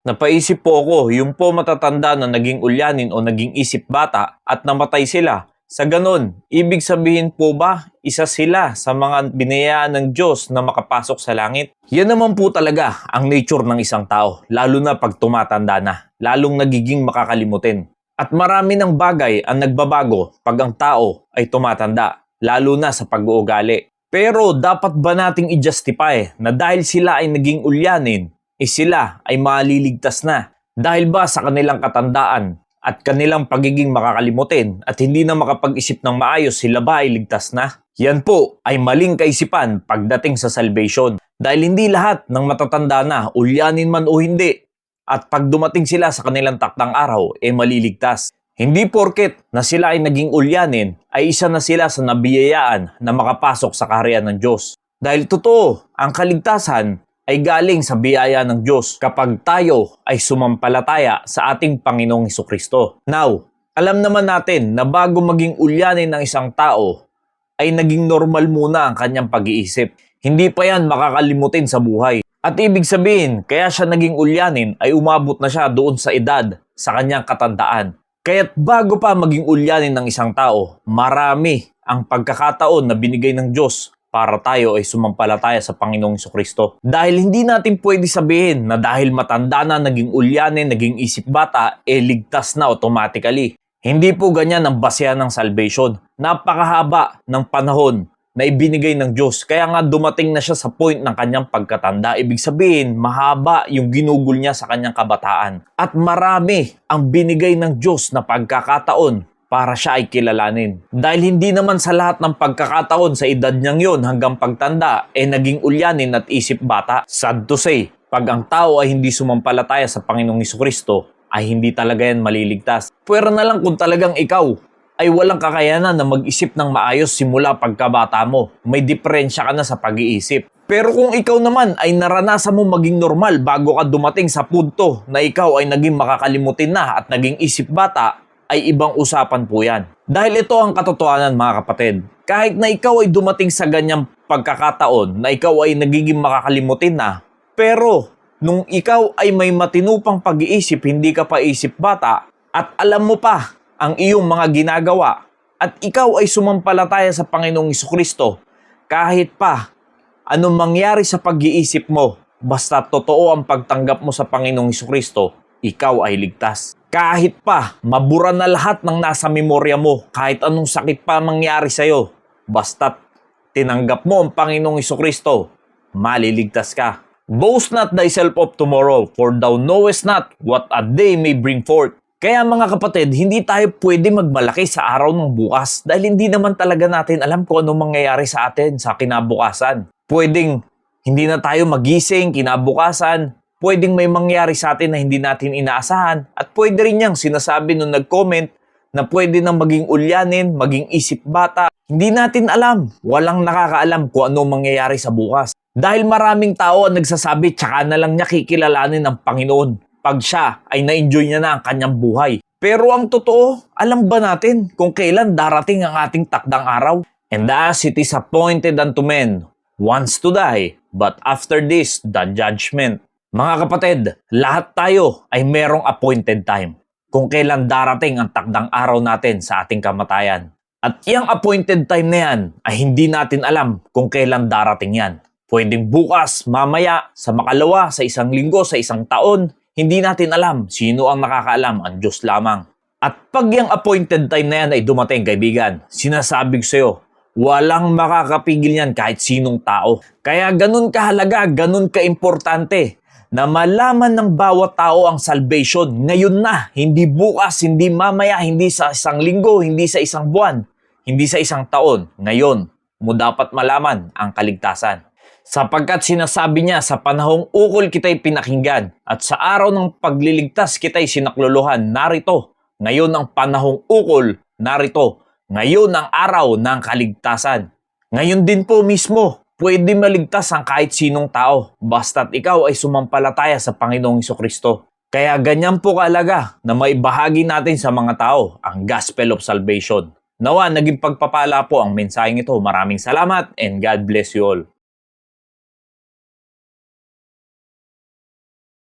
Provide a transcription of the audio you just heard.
Napaisip po ako, yung po matatanda na naging ulyanin o naging isip bata at namatay sila. Sa ganon, ibig sabihin po ba, isa sila sa mga binayaan ng Diyos na makapasok sa langit? Yan naman po talaga ang nature ng isang tao, lalo na pag tumatanda na, lalong nagiging makakalimutin. At marami ng bagay ang nagbabago pag ang tao ay tumatanda, lalo na sa pag-uugali. Pero dapat ba nating i-justify na dahil sila ay naging ulyanin, eh sila ay maliligtas na? Dahil ba sa kanilang katandaan at kanilang pagiging makakalimutin at hindi na makapag-isip ng maayos sila ba ay ligtas na? Yan po ay maling kaisipan pagdating sa salvation. Dahil hindi lahat ng matatanda na, ulyanin man o hindi, at pag dumating sila sa kanilang takdang araw, eh maliligtas. Hindi porket na sila ay naging ulyanin, ay isa na sila sa nabiyayaan na makapasok sa kaharian ng Diyos. Dahil totoo, ang kaligtasan ay galing sa biyaya ng Diyos kapag tayo ay sumampalataya sa ating Panginoong Heso Kristo. Now, alam naman natin na bago maging ulyanin ng isang tao, ay naging normal muna ang kanyang pag-iisip. Hindi pa yan makakalimutin sa buhay. At ibig sabihin, kaya siya naging ulyanin ay umabot na siya doon sa edad, sa kanyang katandaan. Kaya't bago pa maging ulyanin ng isang tao, marami ang pagkakataon na binigay ng Diyos para tayo ay sumampalataya sa Panginoong Kristo. Dahil hindi natin pwede sabihin na dahil matanda na, naging ulyanin, naging isip bata, eh ligtas na automatically. Hindi po ganyan ang basehan ng salvation. Napakahaba ng panahon na ibinigay ng Diyos. Kaya nga dumating na siya sa point ng kanyang pagkatanda. Ibig sabihin, mahaba yung ginugol niya sa kanyang kabataan. At marami ang binigay ng Diyos na pagkakataon para siya ay kilalanin. Dahil hindi naman sa lahat ng pagkakataon sa edad niyang yon hanggang pagtanda, eh naging ulyanin at isip bata. Sad to say, pag ang tao ay hindi sumampalataya sa Panginoong Kristo, ay hindi talaga yan maliligtas. Pwera na lang kung talagang ikaw ay walang kakayanan na mag-isip ng maayos simula pagkabata mo. May diferensya ka na sa pag-iisip. Pero kung ikaw naman ay naranasan mo maging normal bago ka dumating sa punto na ikaw ay naging makakalimutin na at naging isip bata, ay ibang usapan po yan. Dahil ito ang katotohanan mga kapatid. Kahit na ikaw ay dumating sa ganyang pagkakataon na ikaw ay nagiging makakalimutin na, pero nung ikaw ay may matinupang pag-iisip, hindi ka pa isip bata, at alam mo pa ang iyong mga ginagawa, at ikaw ay sumampalataya sa Panginoong Kristo, kahit pa anong mangyari sa pag-iisip mo, basta totoo ang pagtanggap mo sa Panginoong Kristo, ikaw ay ligtas. Kahit pa mabura na lahat ng nasa memorya mo, kahit anong sakit pa mangyari sa'yo, basta tinanggap mo ang Panginoong Kristo, maliligtas ka. Boast not thyself of tomorrow, for thou knowest not what a day may bring forth. Kaya mga kapatid, hindi tayo pwede magmalaki sa araw ng bukas dahil hindi naman talaga natin alam kung ano mangyayari sa atin sa kinabukasan. Pwedeng hindi na tayo magising kinabukasan, pwedeng may mangyari sa atin na hindi natin inaasahan at pwede rin niyang sinasabi nung nag-comment na pwede nang maging ulyanin, maging isip bata. Hindi natin alam. Walang nakakaalam kung ano mangyayari sa bukas. Dahil maraming tao ang nagsasabi tsaka na lang niya kikilalanin ng Panginoon pag siya ay na-enjoy niya na ang kanyang buhay. Pero ang totoo, alam ba natin kung kailan darating ang ating takdang araw? And as it is appointed unto men once to die, but after this, the judgment. Mga kapatid, lahat tayo ay merong appointed time kung kailan darating ang takdang araw natin sa ating kamatayan. At iyang appointed time na yan ay hindi natin alam kung kailan darating yan. Pwedeng bukas, mamaya, sa makalawa, sa isang linggo, sa isang taon, hindi natin alam sino ang nakakaalam, ang Diyos lamang. At pag yung appointed time na yan ay dumating, kaibigan, sinasabi ko sa'yo, walang makakapigil yan kahit sinong tao. Kaya ganun kahalaga, ganun kaimportante na malaman ng bawat tao ang salvation ngayon na, hindi bukas, hindi mamaya, hindi sa isang linggo, hindi sa isang buwan, hindi sa isang taon. Ngayon mo dapat malaman ang kaligtasan sapagkat sinasabi niya sa panahong ukol kita'y pinakinggan at sa araw ng pagliligtas kita'y sinakluluhan, narito, ngayon ang panahong ukol, narito, ngayon ang araw ng kaligtasan. Ngayon din po mismo, pwede maligtas ang kahit sinong tao, basta't ikaw ay sumampalataya sa Panginoong Kristo. Kaya ganyan po kaalaga na maibahagi natin sa mga tao ang Gospel of Salvation. Nawa, naging pagpapala po ang mensaheng ito. Maraming salamat and God bless you all.